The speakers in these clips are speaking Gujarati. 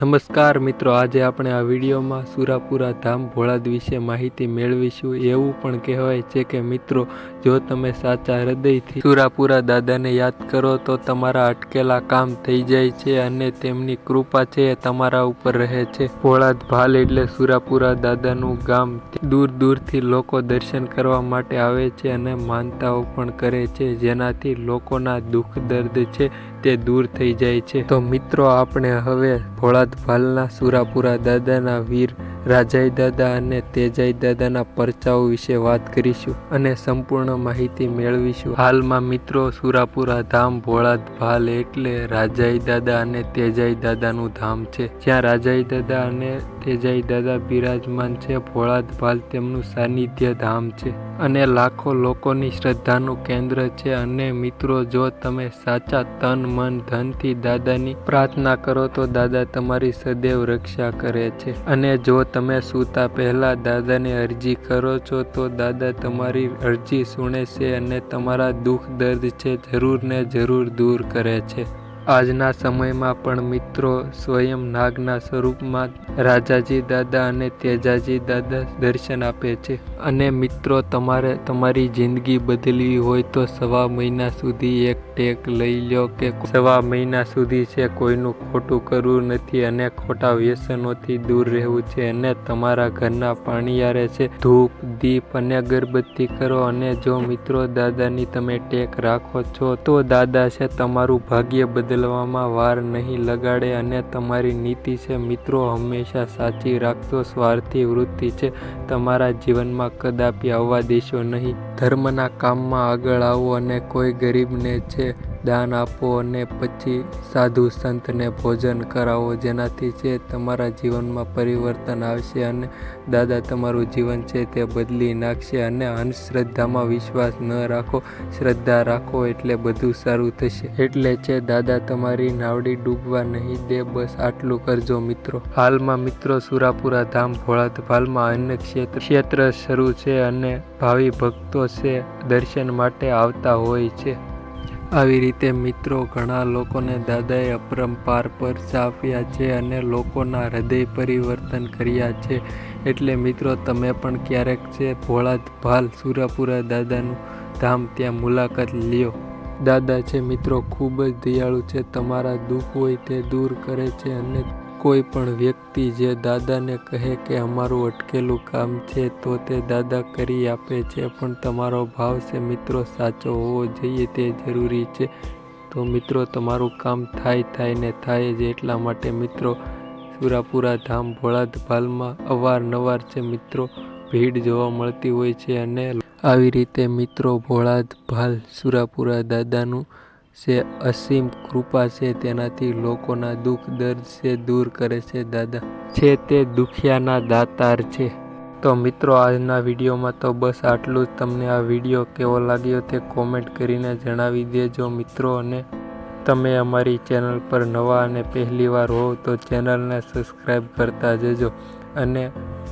નમસ્કાર મિત્રો, આજે આપણે આ વિડીયોમાં સુરાપુરા ધામ ભોળાદ વિશે માહિતી મેળવીશું. એવું પણ કહેવાય છે કે મિત્રો, જો તમે સાચા હૃદયથી સુરાપુરા દાદાને યાદ કરો તો તમારા અટકેલા કામ થઈ જાય છે અને તેમની કૃપા છે એ તમારા ઉપર રહે છે. ભોળાદ ભાલ એટલે સુરાપુરા દાદાનું ગામ. દૂર દૂરથી લોકો દર્શન કરવા માટે આવે છે અને માનતાઓ પણ કરે છે, જેનાથી લોકોના દુઃખ દર્દ છે. તે દૂર થઈ જાય છે. તો મિત્રો આપણે હવે ભોળાદ ભાલના સુરાપુરા દાદાના વીર રાજાઈ દાદા અને તેજાઈ દાદાના પરચાઓ વિશે વાત કરીશું અને સંપૂર્ણ માહિતી મેળવીશું. હાલમાં મિત્રો સુરાપુરા ધામ ભોળાદ ભાલ એટલે રાજાઈ દાદા અને તેજાઈ દાદાનું ધામ છે. જ્યાં રાજાઈ દાદા અને તેજાઈ દાદા બિરાજમાન છે, ભોળાદ ભાલ તેમનું સાનિધ્ય ધામ છે અને લાખો લોકોની શ્રદ્ધાનું કેન્દ્ર છે. અને મિત્રો, જો તમે સાચા તન, મન, ધનથી દાદાની પ્રાર્થના કરો તો દાદા તમારી સદૈવ રક્ષા કરે છે. અને જો તમે સૂતા પહેલાં દાદાને અરજી કરો છો તો દાદા તમારી અરજી સુણે છે અને તમારા દુઃખ દર્દ છે જરૂર ને જરૂર દૂર કરે છે. આજના સમયમાં પણ મિત્રો સ્વયં નાગના સ્વરૂપમાં રાજાજી દાદા અને તેજાજી દાદા દર્શન આપે છે. અને મિત્રો, તમારે તમારી જિંદગી બદલવી હોય તો સવા મહિના સુધી એક ટેક લઈ લો કે સવા મહિના સુધી છે કોઈનું ખોટું કરવું નથી અને ખોટા વ્યસનોથી દૂર રહેવું છે અને તમારા ઘરના પાણીયારે છે. ધૂપ, દીપ અને અગરબત્તી કરો અને જો મિત્રો દાદાની તમે ટેક રાખો છો તો દાદા છે તમારું ભાગ્ય બદલવામાં વાર નહીં લગાડે અને તમારી નીતિ છે, મિત્રો, હંમેશા સાચી રાખતો સ્વાર્થી વૃત્તિ છે. તમારા જીવનમાં કદાપી આવવા દેશો નહીં. ધર્મના કામમાં આગળ આવો અને કોઈ ગરીબને છે દાન આપો અને પછી સાધુ સંતને ભોજન કરાવો. જેનાથી છે તમારા જીવનમાં પરિવર્તન આવશે અને દાદા તમારું જીવન છે તે બદલી નાખશે અને અંધશ્રદ્ધામાં વિશ્વાસ ન રાખો, શ્રદ્ધા રાખો એટલે બધું સારું થશે. એટલે છે દાદા તમારી નાવડી ડૂબવા નહીં દે, બસ આટલું કરજો મિત્રો. હાલમાં મિત્રો સુરાપુરા ધામ ભોળાત હાલમાં અન્ય ક્ષેત્ર ક્ષેત્ર શરૂ છે અને ભાવિ ભક્તો છે દર્શન માટે આવતા હોય છે. આવી રીતે મિત્રો ઘણા લોકોને દાદાએ અપરંપાર પર ચાપ્યા છે અને લોકોના હૃદય પરિવર્તન કર્યા છે. એટલે મિત્રો, તમે પણ ક્યારેક છે ભોળાદ ભાલ સુરાપુરા દાદાનું ધામ ત્યાં મુલાકાત લ્યો. દાદા છે મિત્રો, ખૂબ જ દયાળુ છે. તમારા દુઃખ હોય તે દૂર કરે છે અને કોઈ પણ વ્યક્તિ જે દાદાને કહે કે અમારું અટકેલું કામ છે, તો તે દાદા કરી આપે છે. પણ તમારો ભાવ છે મિત્રો સાચો હોવો જોઈએ, તે જરૂરી છે. તો મિત્રો, તમારું કામ થાય થાય ને થાય જ એટલા માટે મિત્રો, સુરાપુરા ધામ ભોળાદ ભાલમાં અવારનવાર છે મિત્રો, ભીડ જોવા મળતી હોય છે અને આવી રીતે મિત્રો ભોળાદ ભાલ સુરાપુરા દાદાનું છે અસીમ કૃપા છે તેનાથી લોકોના દુઃખ દર્દ છે, દૂર કરે છે, દાદા. છે તે દુખિયાના દાતાર છે. તો મિત્રો, આજના વિડીયોમાં તો બસ આટલું જ. તમને આ વીડિયો કેવો લાગ્યો તે કોમેન્ટ કરીને જણાવી દેજો મિત્રો. અને તમે અમારી ચેનલ પર નવા અને પહેલીવાર હોવ તો ચેનલને સબસ્ક્રાઈબ કરતા જજો. અને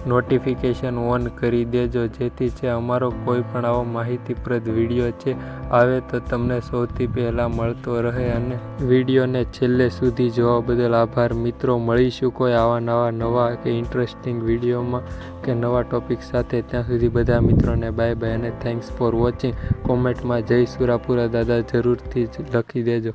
નોટિફિકેશન ઓન કરી દેજો. જેથી છે અમારો કોઈ પણ આવો માહિતીપ્રદ વીડિયો છે, આવે તો તમને સૌથી પહેલાં મળતો રહે અને વિડીયોને છેલ્લે સુધી જોવા બદલ આભાર. મિત્રો, મળીશું કોઈ આવા નવા નવા કે ઇન્ટરેસ્ટિંગ વિડીયોમાં કે નવા ટોપિક સાથે. ત્યાં સુધી બધા મિત્રોને બાય બાય અને થેન્ક્સ ફોર વોચિંગ કોમેન્ટમાં જય સુરાપુરા દાદા જરૂરથી જ લખી દેજો.